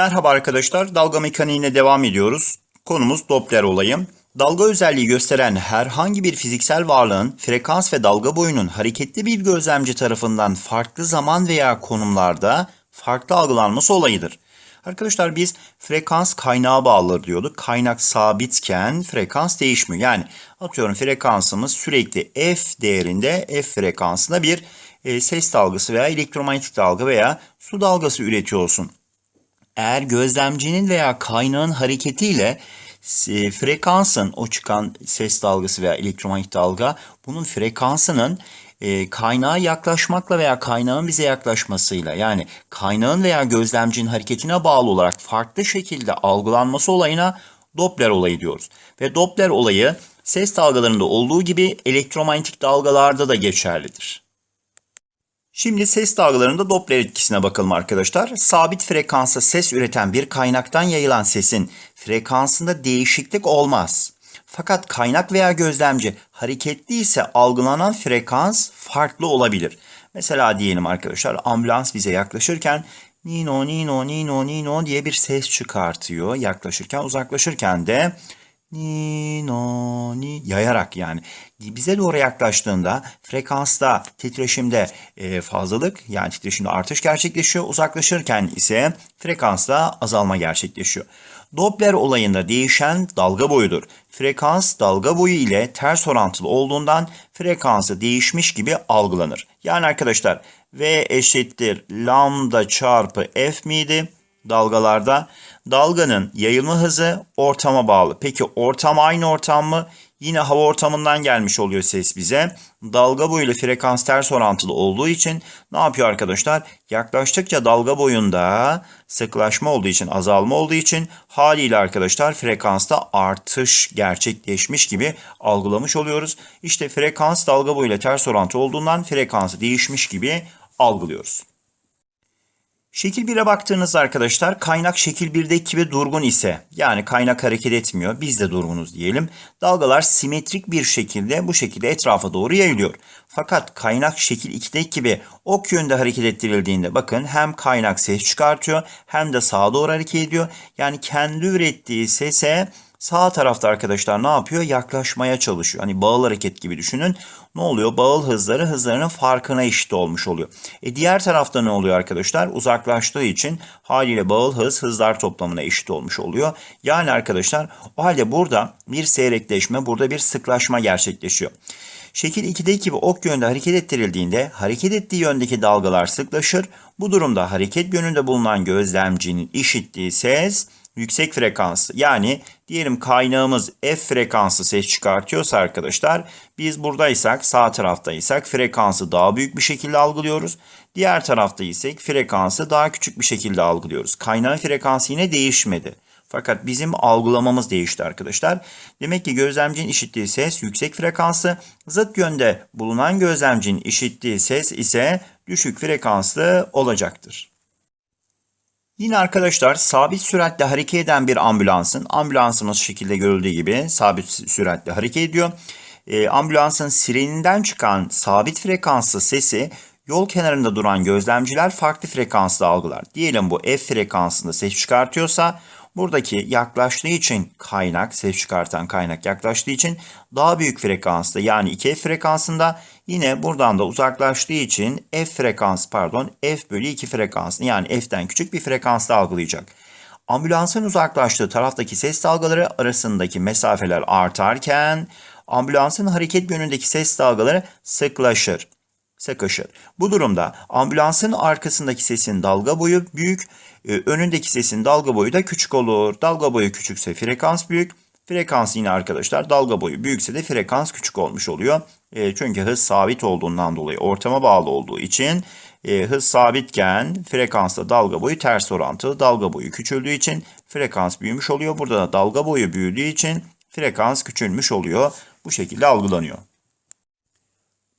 Merhaba arkadaşlar, dalga mekaniğine devam ediyoruz. Konumuz Doppler olayı. Dalga özelliği gösteren herhangi bir fiziksel varlığın frekans ve dalga boyunun hareketli bir gözlemci tarafından farklı zaman veya konumlarda farklı algılanması olayıdır. Arkadaşlar biz frekans kaynağa bağlıdır diyorduk. Kaynak sabitken frekans değişmiyor. Yani atıyorum frekansımız sürekli f değerinde f frekansında bir e, ses dalgası veya elektromanyetik dalga veya su dalgası üretiyor olsun. Eğer gözlemcinin veya kaynağın hareketiyle e, frekansın o çıkan ses dalgası veya elektromanyetik dalga bunun frekansının e, kaynağa yaklaşmakla veya kaynağın bize yaklaşmasıyla yani kaynağın veya gözlemcinin hareketine bağlı olarak farklı şekilde algılanması olayına Doppler olayı diyoruz. Ve Doppler olayı ses dalgalarında olduğu gibi elektromanyetik dalgalarda da geçerlidir. Şimdi ses dalgalarında Doppler etkisine bakalım arkadaşlar. Sabit frekansa ses üreten bir kaynaktan yayılan sesin frekansında değişiklik olmaz. Fakat kaynak veya gözlemci hareketli ise algılanan frekans farklı olabilir. Mesela diyelim arkadaşlar ambulans bize yaklaşırken nino nino nino nino diye bir ses çıkartıyor yaklaşırken uzaklaşırken de ni no ni yayarak yani bize doğru yaklaştığında frekansta titreşimde e, fazlalık yani titreşimde artış gerçekleşiyor. Uzaklaşırken ise frekansta azalma gerçekleşiyor. Doppler olayında değişen dalga boyudur. Frekans dalga boyu ile ters orantılı olduğundan frekansı değişmiş gibi algılanır. Yani arkadaşlar V eşittir lambda çarpı F miydi? dalgalarda dalganın yayılma hızı ortama bağlı. Peki ortam aynı ortam mı? Yine hava ortamından gelmiş oluyor ses bize. Dalga boyuyla frekans ters orantılı olduğu için ne yapıyor arkadaşlar? Yaklaştıkça dalga boyunda sıklaşma olduğu için, azalma olduğu için haliyle arkadaşlar frekansta artış gerçekleşmiş gibi algılamış oluyoruz. İşte frekans dalga boyuyla ters orantı olduğundan frekansı değişmiş gibi algılıyoruz. Şekil 1'e baktığınızda arkadaşlar kaynak şekil 1'deki gibi durgun ise yani kaynak hareket etmiyor biz de durgunuz diyelim. Dalgalar simetrik bir şekilde bu şekilde etrafa doğru yayılıyor. Fakat kaynak şekil 2'deki gibi ok yönde hareket ettirildiğinde bakın hem kaynak ses çıkartıyor hem de sağa doğru hareket ediyor. Yani kendi ürettiği sese Sağ tarafta arkadaşlar ne yapıyor? Yaklaşmaya çalışıyor. Hani bağıl hareket gibi düşünün. Ne oluyor? Bağıl hızları hızlarının farkına eşit olmuş oluyor. E diğer tarafta ne oluyor arkadaşlar? Uzaklaştığı için haliyle bağıl hız hızlar toplamına eşit olmuş oluyor. Yani arkadaşlar o halde burada bir seyrekleşme, burada bir sıklaşma gerçekleşiyor. Şekil 2'deki gibi ok yönde hareket ettirildiğinde hareket ettiği yöndeki dalgalar sıklaşır. Bu durumda hareket yönünde bulunan gözlemcinin işittiği ses yüksek frekanslı yani diyelim kaynağımız F frekanslı ses çıkartıyorsa arkadaşlar biz buradaysak sağ taraftaysak frekansı daha büyük bir şekilde algılıyoruz. Diğer tarafta isek frekansı daha küçük bir şekilde algılıyoruz. Kaynağın frekansı yine değişmedi. Fakat bizim algılamamız değişti arkadaşlar. Demek ki gözlemcinin işittiği ses yüksek frekanslı, zıt yönde bulunan gözlemcinin işittiği ses ise düşük frekanslı olacaktır. Yine arkadaşlar sabit süratle hareket eden bir ambulansın, ambulansımız şekilde görüldüğü gibi sabit süratle hareket ediyor. Ee, ambulansın sireninden çıkan sabit frekanslı sesi yol kenarında duran gözlemciler farklı frekansla algılar. Diyelim bu F frekansında ses çıkartıyorsa buradaki yaklaştığı için kaynak, ses çıkartan kaynak yaklaştığı için daha büyük frekansta yani 2F frekansında yine buradan da uzaklaştığı için F frekans pardon F bölü 2 frekansını yani F'den küçük bir frekansta algılayacak. Ambulansın uzaklaştığı taraftaki ses dalgaları arasındaki mesafeler artarken ambulansın hareket yönündeki ses dalgaları sıklaşır sıkışır. Bu durumda ambulansın arkasındaki sesin dalga boyu büyük, önündeki sesin dalga boyu da küçük olur. Dalga boyu küçükse frekans büyük. Frekans yine arkadaşlar dalga boyu büyükse de frekans küçük olmuş oluyor. E, çünkü hız sabit olduğundan dolayı ortama bağlı olduğu için e, hız sabitken frekansta dalga boyu ters orantılı. Dalga boyu küçüldüğü için frekans büyümüş oluyor. Burada da dalga boyu büyüdüğü için frekans küçülmüş oluyor. Bu şekilde algılanıyor.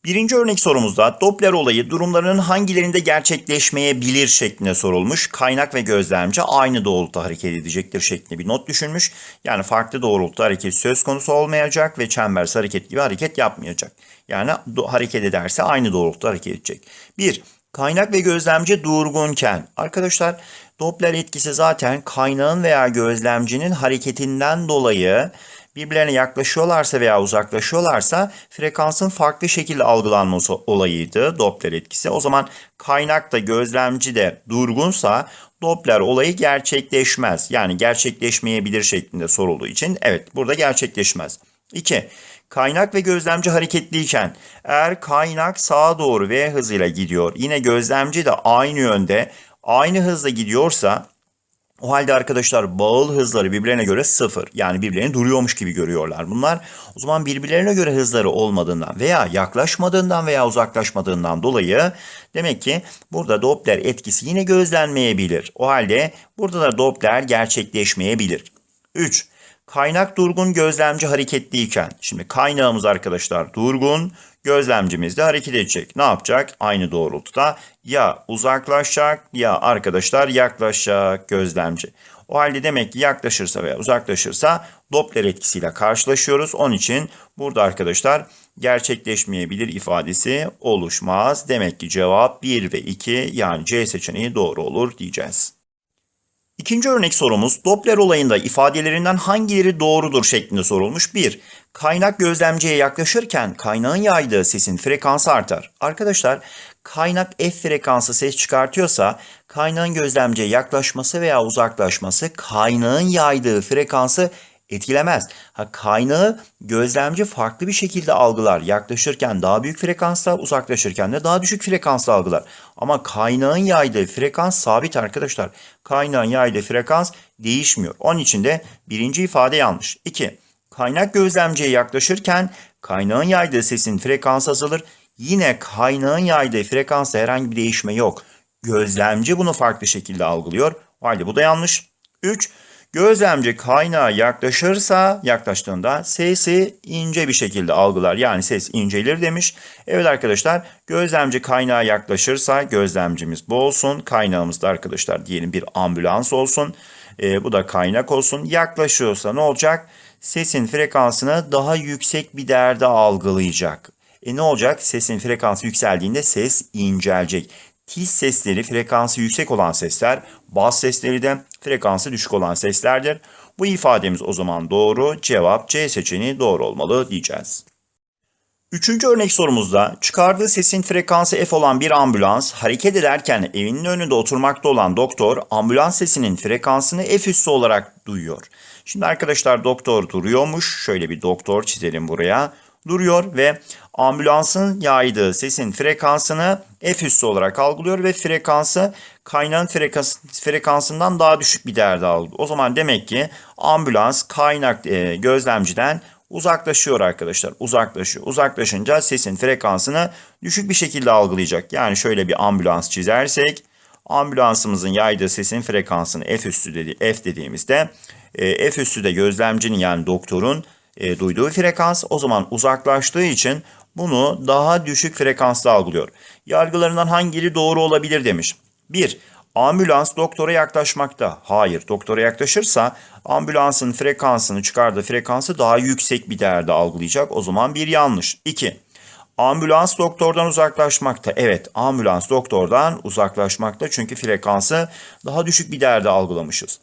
Birinci örnek sorumuzda Doppler olayı durumların hangilerinde gerçekleşmeyebilir şeklinde sorulmuş. Kaynak ve gözlemci aynı doğrultuda hareket edecektir şeklinde bir not düşünmüş. Yani farklı doğrultuda hareket söz konusu olmayacak ve çembersi hareket gibi hareket yapmayacak. Yani hareket ederse aynı doğrultuda hareket edecek. 1. Kaynak ve gözlemci durgunken. Arkadaşlar Doppler etkisi zaten kaynağın veya gözlemcinin hareketinden dolayı birbirlerine yaklaşıyorlarsa veya uzaklaşıyorlarsa frekansın farklı şekilde algılanması olayıydı Doppler etkisi. O zaman kaynak da gözlemci de durgunsa Doppler olayı gerçekleşmez. Yani gerçekleşmeyebilir şeklinde sorulduğu için evet burada gerçekleşmez. 2. Kaynak ve gözlemci hareketliyken eğer kaynak sağa doğru V hızıyla gidiyor yine gözlemci de aynı yönde aynı hızla gidiyorsa o halde arkadaşlar bağıl hızları birbirlerine göre sıfır. Yani birbirlerini duruyormuş gibi görüyorlar bunlar. O zaman birbirlerine göre hızları olmadığından veya yaklaşmadığından veya uzaklaşmadığından dolayı demek ki burada Doppler etkisi yine gözlenmeyebilir. O halde burada da Doppler gerçekleşmeyebilir. 3. Kaynak durgun gözlemci hareketliyken. Şimdi kaynağımız arkadaşlar durgun, gözlemcimiz de hareket edecek. Ne yapacak? Aynı doğrultuda ya uzaklaşacak ya arkadaşlar yaklaşacak gözlemci. O halde demek ki yaklaşırsa veya uzaklaşırsa Doppler etkisiyle karşılaşıyoruz. Onun için burada arkadaşlar gerçekleşmeyebilir ifadesi oluşmaz. Demek ki cevap 1 ve 2 yani C seçeneği doğru olur diyeceğiz. İkinci örnek sorumuz Doppler olayında ifadelerinden hangileri doğrudur şeklinde sorulmuş. 1. Kaynak gözlemciye yaklaşırken kaynağın yaydığı sesin frekansı artar. Arkadaşlar kaynak F frekansı ses çıkartıyorsa kaynağın gözlemciye yaklaşması veya uzaklaşması kaynağın yaydığı frekansı etkilemez. Ha, kaynağı gözlemci farklı bir şekilde algılar. Yaklaşırken daha büyük frekansta, uzaklaşırken de daha düşük frekansta algılar. Ama kaynağın yaydığı frekans sabit arkadaşlar. Kaynağın yaydığı frekans değişmiyor. Onun için de birinci ifade yanlış. 2. Kaynak gözlemciye yaklaşırken kaynağın yaydığı sesin frekansı azalır. Yine kaynağın yaydığı frekansta herhangi bir değişme yok. Gözlemci bunu farklı şekilde algılıyor. O halde bu da yanlış. 3. Gözlemci kaynağa yaklaşırsa yaklaştığında sesi ince bir şekilde algılar. Yani ses incelir demiş. Evet arkadaşlar gözlemci kaynağa yaklaşırsa gözlemcimiz bu olsun. Kaynağımız da arkadaşlar diyelim bir ambulans olsun. Ee, bu da kaynak olsun. Yaklaşıyorsa ne olacak? Sesin frekansını daha yüksek bir değerde algılayacak. E ne olacak? Sesin frekansı yükseldiğinde ses incelecek. Tiz sesleri frekansı yüksek olan sesler, bas sesleri de frekansı düşük olan seslerdir. Bu ifademiz o zaman doğru. Cevap C seçeneği doğru olmalı diyeceğiz. Üçüncü örnek sorumuzda çıkardığı sesin frekansı F olan bir ambulans hareket ederken evinin önünde oturmakta olan doktor ambulans sesinin frekansını F üssü olarak duyuyor. Şimdi arkadaşlar doktor duruyormuş. Şöyle bir doktor çizelim buraya. Duruyor ve ambulansın yaydığı sesin frekansını F üssü olarak algılıyor ve frekansı kaynağın frekans, frekansından daha düşük bir değerde algılıyor. O zaman demek ki ambulans kaynak e, gözlemciden uzaklaşıyor arkadaşlar. Uzaklaşıyor. Uzaklaşınca sesin frekansını düşük bir şekilde algılayacak. Yani şöyle bir ambulans çizersek ambulansımızın yaydığı sesin frekansını F üssü dedi, F dediğimizde e, F üssü de gözlemcinin yani doktorun e, duyduğu frekans o zaman uzaklaştığı için bunu daha düşük frekansla algılıyor. Yargılarından hangileri doğru olabilir demiş. 1. Ambulans doktora yaklaşmakta. Hayır, doktora yaklaşırsa ambulansın frekansını çıkardığı frekansı daha yüksek bir değerde algılayacak. O zaman bir yanlış. 2. Ambulans doktordan uzaklaşmakta. Evet, ambulans doktordan uzaklaşmakta çünkü frekansı daha düşük bir değerde algılamışız.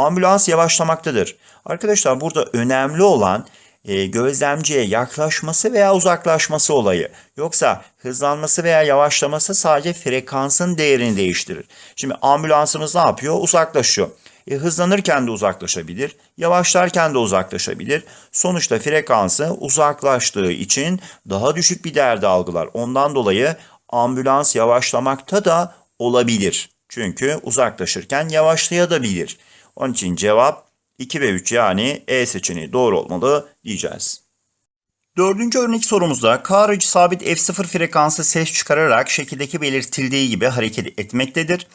Ambulans yavaşlamaktadır. Arkadaşlar burada önemli olan e, gözlemciye yaklaşması veya uzaklaşması olayı. Yoksa hızlanması veya yavaşlaması sadece frekansın değerini değiştirir. Şimdi ambulansımız ne yapıyor? Uzaklaşıyor. E, hızlanırken de uzaklaşabilir, yavaşlarken de uzaklaşabilir. Sonuçta frekansı uzaklaştığı için daha düşük bir değerde algılar. Ondan dolayı ambulans yavaşlamakta da olabilir. Çünkü uzaklaşırken yavaşlayabilir. Onun için cevap 2 ve 3 yani E seçeneği doğru olmalı diyeceğiz. Dördüncü örnek sorumuzda K aracı sabit F0 frekansı ses çıkararak şekildeki belirtildiği gibi hareket etmektedir.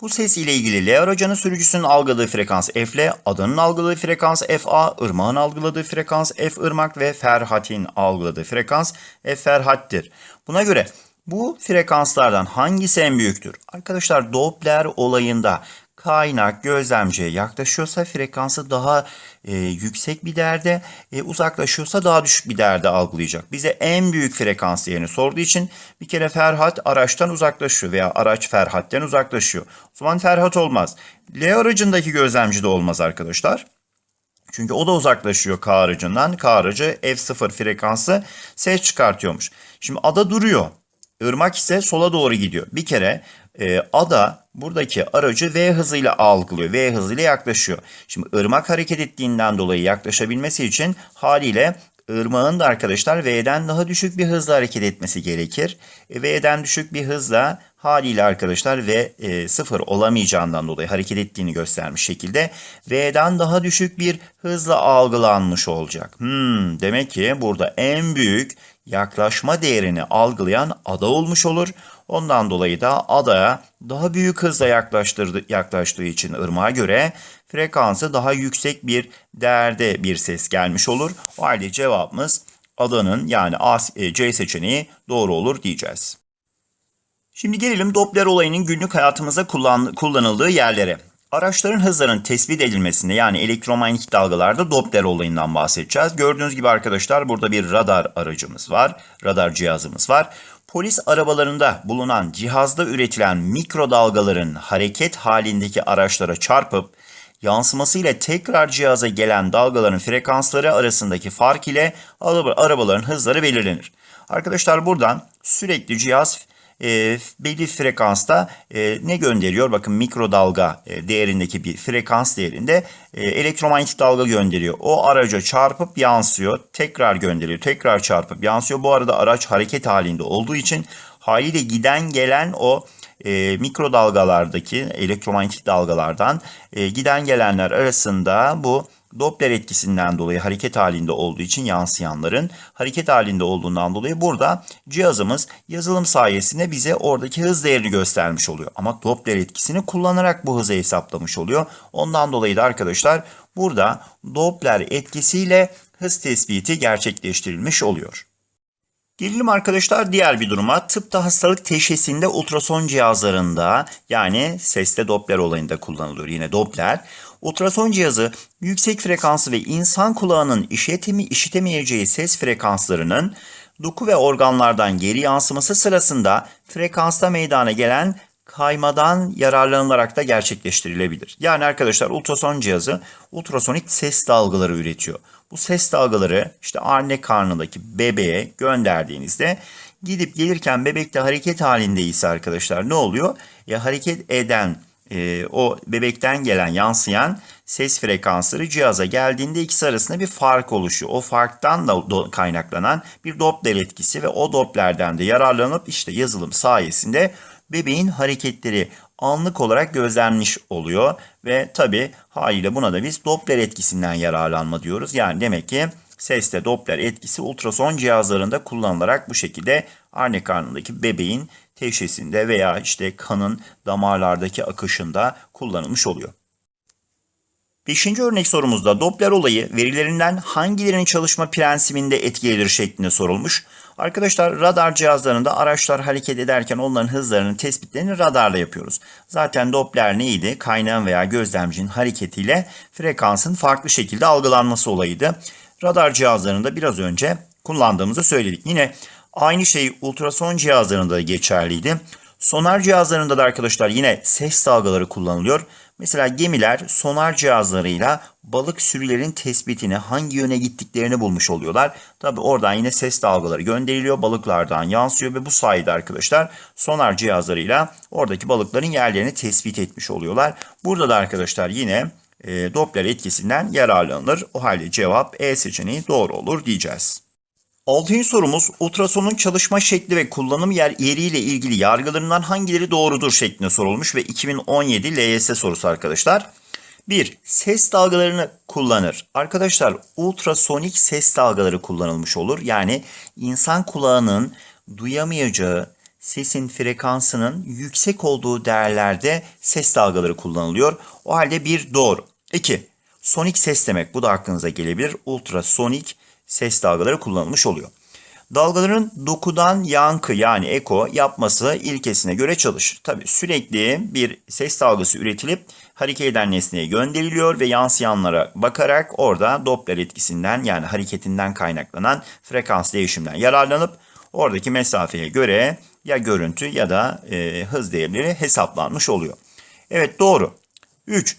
Bu ses ile ilgili L aracının sürücüsünün algıladığı frekans F adanın algıladığı frekans FA, ırmağın algıladığı frekans F ırmak ve Ferhat'in algıladığı frekans F Ferhat'tir. Buna göre bu frekanslardan hangisi en büyüktür? Arkadaşlar Doppler olayında kaynak gözlemciye yaklaşıyorsa frekansı daha e, yüksek bir değerde, e, uzaklaşıyorsa daha düşük bir değerde algılayacak. Bize en büyük frekans değerini sorduğu için bir kere Ferhat araçtan uzaklaşıyor veya araç Ferhat'ten uzaklaşıyor. O zaman Ferhat olmaz. L aracındaki gözlemci de olmaz arkadaşlar. Çünkü o da uzaklaşıyor K aracından. K aracı F0 frekansı ses çıkartıyormuş. Şimdi ada duruyor. Irmak ise sola doğru gidiyor. Bir kere e, ada buradaki aracı V hızıyla algılıyor. V hızıyla yaklaşıyor. Şimdi ırmak hareket ettiğinden dolayı yaklaşabilmesi için haliyle ırmağın da arkadaşlar V'den daha düşük bir hızla hareket etmesi gerekir. E, V'den düşük bir hızla haliyle arkadaşlar V e, sıfır olamayacağından dolayı hareket ettiğini göstermiş şekilde V'den daha düşük bir hızla algılanmış olacak. Hmm, demek ki burada en büyük yaklaşma değerini algılayan ada olmuş olur. Ondan dolayı da adaya daha büyük hızla yaklaştırdı, yaklaştığı için ırmağa göre frekansı daha yüksek bir değerde bir ses gelmiş olur. O halde cevabımız adanın yani A, e, C seçeneği doğru olur diyeceğiz. Şimdi gelelim Doppler olayının günlük hayatımızda kullan, kullanıldığı yerlere. Araçların hızlarının tespit edilmesinde yani elektromanyetik dalgalarda Doppler olayından bahsedeceğiz. Gördüğünüz gibi arkadaşlar burada bir radar aracımız var. Radar cihazımız var. Polis arabalarında bulunan cihazda üretilen mikrodalgaların hareket halindeki araçlara çarpıp yansımasıyla tekrar cihaza gelen dalgaların frekansları arasındaki fark ile arabaların hızları belirlenir. Arkadaşlar buradan sürekli cihaz e, belli frekansta e, ne gönderiyor? Bakın mikrodalga e, değerindeki bir frekans değerinde e, elektromanyetik dalga gönderiyor. O araca çarpıp yansıyor. Tekrar gönderiyor. Tekrar çarpıp yansıyor. Bu arada araç hareket halinde olduğu için haliyle giden gelen o e, mikrodalgalardaki elektromanyetik dalgalardan e, giden gelenler arasında bu Doppler etkisinden dolayı hareket halinde olduğu için yansıyanların hareket halinde olduğundan dolayı burada cihazımız yazılım sayesinde bize oradaki hız değerini göstermiş oluyor. Ama Doppler etkisini kullanarak bu hızı hesaplamış oluyor. Ondan dolayı da arkadaşlar burada Doppler etkisiyle hız tespiti gerçekleştirilmiş oluyor. Gelelim arkadaşlar diğer bir duruma. Tıpta hastalık teşhisinde ultrason cihazlarında yani seste Doppler olayında kullanılıyor. Yine Doppler. Ultrason cihazı yüksek frekansı ve insan kulağının işitemi, işitemeyeceği ses frekanslarının doku ve organlardan geri yansıması sırasında frekansta meydana gelen kaymadan yararlanılarak da gerçekleştirilebilir. Yani arkadaşlar ultrason cihazı ultrasonik ses dalgaları üretiyor. Bu ses dalgaları işte anne karnındaki bebeğe gönderdiğinizde gidip gelirken bebekte hareket halindeyse arkadaşlar ne oluyor? Ya hareket eden e, o bebekten gelen yansıyan ses frekansları cihaza geldiğinde ikisi arasında bir fark oluşuyor. O farktan da kaynaklanan bir Doppler etkisi ve o Doppler'den de yararlanıp işte yazılım sayesinde bebeğin hareketleri anlık olarak gözlenmiş oluyor ve tabi haliyle buna da biz Doppler etkisinden yararlanma diyoruz. Yani demek ki seste Doppler etkisi ultrason cihazlarında kullanılarak bu şekilde anne karnındaki bebeğin teşhisinde veya işte kanın damarlardaki akışında kullanılmış oluyor. Beşinci örnek sorumuzda Doppler olayı verilerinden hangilerinin çalışma prensibinde etkilidir şeklinde sorulmuş. Arkadaşlar radar cihazlarında araçlar hareket ederken onların hızlarının tespitlerini radarla yapıyoruz. Zaten Doppler neydi? Kaynağın veya gözlemcinin hareketiyle frekansın farklı şekilde algılanması olayıydı. Radar cihazlarında biraz önce kullandığımızı söyledik. Yine aynı şey ultrason cihazlarında da geçerliydi. Sonar cihazlarında da arkadaşlar yine ses dalgaları kullanılıyor. Mesela gemiler sonar cihazlarıyla balık sürülerin tespitini hangi yöne gittiklerini bulmuş oluyorlar. Tabi oradan yine ses dalgaları gönderiliyor. Balıklardan yansıyor ve bu sayede arkadaşlar sonar cihazlarıyla oradaki balıkların yerlerini tespit etmiş oluyorlar. Burada da arkadaşlar yine e, Doppler etkisinden yararlanılır. O halde cevap E seçeneği doğru olur diyeceğiz. Altıncı sorumuz ultrasonun çalışma şekli ve kullanım yer yeriyle ilgili yargılarından hangileri doğrudur şeklinde sorulmuş ve 2017 LYS sorusu arkadaşlar. 1. Ses dalgalarını kullanır. Arkadaşlar ultrasonik ses dalgaları kullanılmış olur. Yani insan kulağının duyamayacağı sesin frekansının yüksek olduğu değerlerde ses dalgaları kullanılıyor. O halde bir doğru. 2. Sonik ses demek bu da aklınıza gelebilir. Ultrasonik ses dalgaları kullanılmış oluyor. Dalgaların dokudan yankı yani eko yapması ilkesine göre çalışır. Tabi sürekli bir ses dalgası üretilip hareket eden nesneye gönderiliyor ve yansıyanlara bakarak orada Doppler etkisinden yani hareketinden kaynaklanan frekans değişimden yararlanıp oradaki mesafeye göre ya görüntü ya da e, hız değerleri hesaplanmış oluyor. Evet doğru. 3.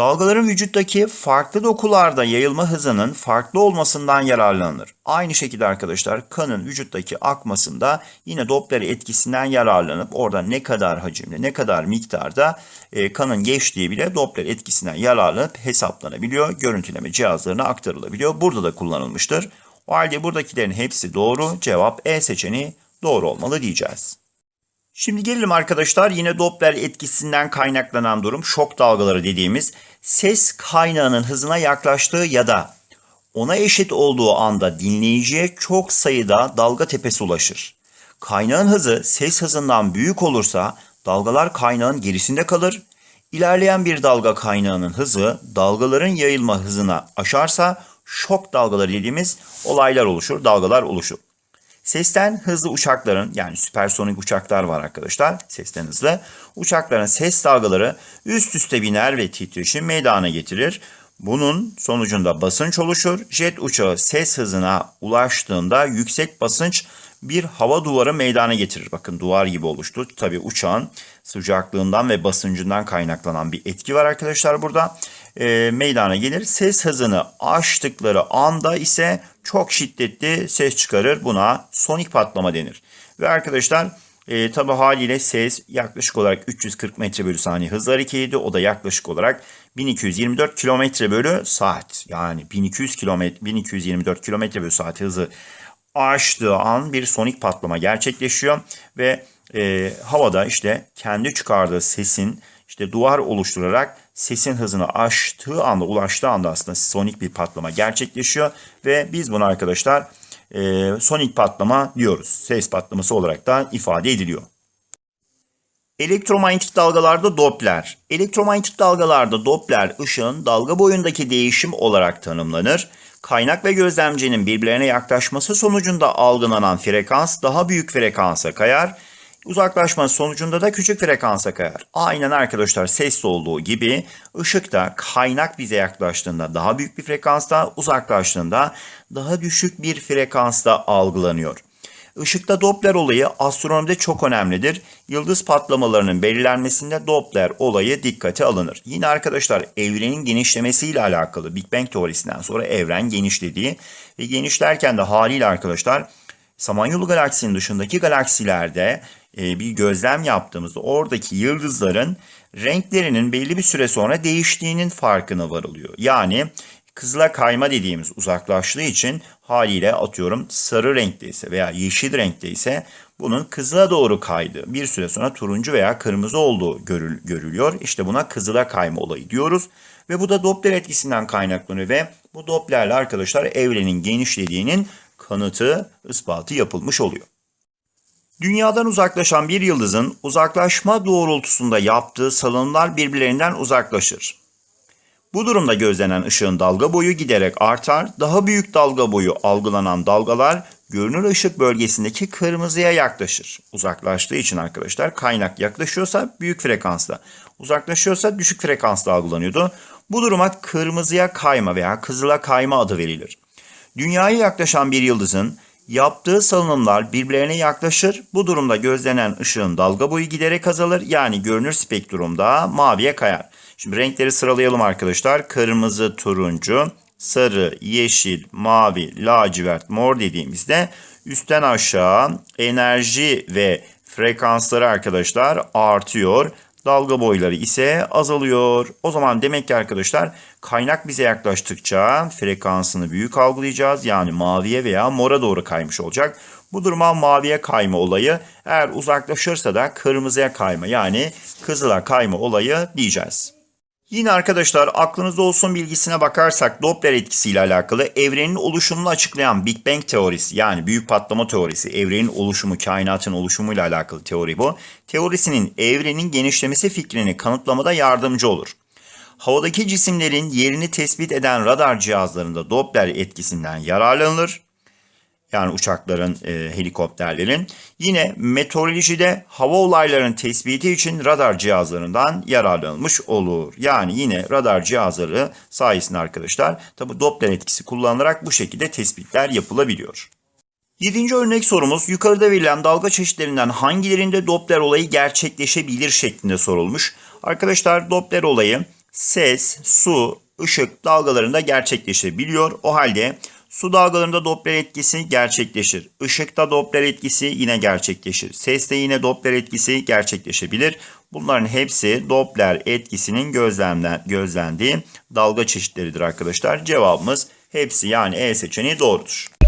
Dalgaların vücuttaki farklı dokularda yayılma hızının farklı olmasından yararlanılır. Aynı şekilde arkadaşlar kanın vücuttaki akmasında yine Doppler etkisinden yararlanıp orada ne kadar hacimde ne kadar miktarda e, kanın geçtiği bile Doppler etkisinden yararlanıp hesaplanabiliyor. Görüntüleme cihazlarına aktarılabiliyor. Burada da kullanılmıştır. O halde buradakilerin hepsi doğru. Cevap E seçeneği doğru olmalı diyeceğiz. Şimdi gelelim arkadaşlar yine Doppler etkisinden kaynaklanan durum şok dalgaları dediğimiz ses kaynağının hızına yaklaştığı ya da ona eşit olduğu anda dinleyiciye çok sayıda dalga tepesi ulaşır. Kaynağın hızı ses hızından büyük olursa dalgalar kaynağın gerisinde kalır. İlerleyen bir dalga kaynağının hızı dalgaların yayılma hızına aşarsa şok dalgaları dediğimiz olaylar oluşur, dalgalar oluşur. Sesten hızlı uçakların yani süpersonik uçaklar var arkadaşlar. Sesten hızlı. Uçakların ses dalgaları üst üste biner ve titreşim meydana getirir. Bunun sonucunda basınç oluşur. Jet uçağı ses hızına ulaştığında yüksek basınç bir hava duvarı meydana getirir. Bakın duvar gibi oluştu. Tabi uçağın sıcaklığından ve basıncından kaynaklanan bir etki var arkadaşlar burada. E, meydana gelir. Ses hızını aştıkları anda ise çok şiddetli ses çıkarır. Buna sonik patlama denir. Ve arkadaşlar e, tabi haliyle ses yaklaşık olarak 340 metre bölü saniye hızla hareket. O da yaklaşık olarak 1224 kilometre bölü saat. Yani 1200 kilometre 1224 kilometre bölü saat hızı aştığı an bir sonik patlama gerçekleşiyor ve e, havada işte kendi çıkardığı sesin işte duvar oluşturarak sesin hızını aştığı anda ulaştığı anda aslında sonik bir patlama gerçekleşiyor ve biz bunu arkadaşlar e, sonik patlama diyoruz. Ses patlaması olarak da ifade ediliyor. Elektromanyetik dalgalarda Doppler. Elektromanyetik dalgalarda Doppler ışığın dalga boyundaki değişim olarak tanımlanır. Kaynak ve gözlemcinin birbirlerine yaklaşması sonucunda algılanan frekans daha büyük frekansa kayar. Uzaklaşma sonucunda da küçük frekansa kayar. Aynen arkadaşlar sesli olduğu gibi ışık da kaynak bize yaklaştığında daha büyük bir frekansta, uzaklaştığında daha düşük bir frekansta algılanıyor. Işıkta Doppler olayı astronomide çok önemlidir. Yıldız patlamalarının belirlenmesinde Doppler olayı dikkate alınır. Yine arkadaşlar evrenin genişlemesiyle alakalı Big Bang teorisinden sonra evren genişlediği ve genişlerken de haliyle arkadaşlar Samanyolu galaksinin dışındaki galaksilerde e, bir gözlem yaptığımızda oradaki yıldızların renklerinin belli bir süre sonra değiştiğinin farkına varılıyor. Yani kızıla kayma dediğimiz uzaklaştığı için haliyle atıyorum sarı renkte ise veya yeşil renkte ise bunun kızıla doğru kaydığı bir süre sonra turuncu veya kırmızı olduğu görül, görülüyor. İşte buna kızıla kayma olayı diyoruz. Ve bu da Doppler etkisinden kaynaklanıyor ve bu Doppler'le arkadaşlar evrenin genişlediğinin kanıtı, ispatı yapılmış oluyor. Dünyadan uzaklaşan bir yıldızın uzaklaşma doğrultusunda yaptığı salınımlar birbirlerinden uzaklaşır. Bu durumda gözlenen ışığın dalga boyu giderek artar. Daha büyük dalga boyu algılanan dalgalar görünür ışık bölgesindeki kırmızıya yaklaşır. Uzaklaştığı için arkadaşlar kaynak yaklaşıyorsa büyük frekansla, uzaklaşıyorsa düşük frekansla algılanıyordu. Bu duruma kırmızıya kayma veya kızıla kayma adı verilir. Dünyaya yaklaşan bir yıldızın yaptığı salınımlar birbirlerine yaklaşır. Bu durumda gözlenen ışığın dalga boyu giderek azalır. Yani görünür spektrumda maviye kayar. Şimdi renkleri sıralayalım arkadaşlar. Kırmızı, turuncu, sarı, yeşil, mavi, lacivert, mor dediğimizde üstten aşağı enerji ve frekansları arkadaşlar artıyor. Dalga boyları ise azalıyor. O zaman demek ki arkadaşlar kaynak bize yaklaştıkça frekansını büyük algılayacağız. Yani maviye veya mora doğru kaymış olacak. Bu duruma maviye kayma olayı eğer uzaklaşırsa da kırmızıya kayma yani kızıla kayma olayı diyeceğiz. Yine arkadaşlar aklınızda olsun bilgisine bakarsak Doppler etkisiyle alakalı evrenin oluşumunu açıklayan Big Bang teorisi yani büyük patlama teorisi, evrenin oluşumu, kainatın oluşumuyla alakalı teori bu. Teorisinin evrenin genişlemesi fikrini kanıtlamada yardımcı olur. Havadaki cisimlerin yerini tespit eden radar cihazlarında Doppler etkisinden yararlanılır. Yani uçakların, e, helikopterlerin. Yine meteorolojide hava olaylarının tespiti için radar cihazlarından yararlanılmış olur. Yani yine radar cihazları sayesinde arkadaşlar tabi Doppler etkisi kullanılarak bu şekilde tespitler yapılabiliyor. Yedinci örnek sorumuz yukarıda verilen dalga çeşitlerinden hangilerinde Doppler olayı gerçekleşebilir şeklinde sorulmuş. Arkadaşlar Doppler olayı ses, su, ışık dalgalarında gerçekleşebiliyor. O halde su dalgalarında Doppler etkisi gerçekleşir. Işıkta Doppler etkisi yine gerçekleşir. Seste yine Doppler etkisi gerçekleşebilir. Bunların hepsi Doppler etkisinin gözlemlen, gözlendiği dalga çeşitleridir arkadaşlar. Cevabımız hepsi yani E seçeneği doğrudur.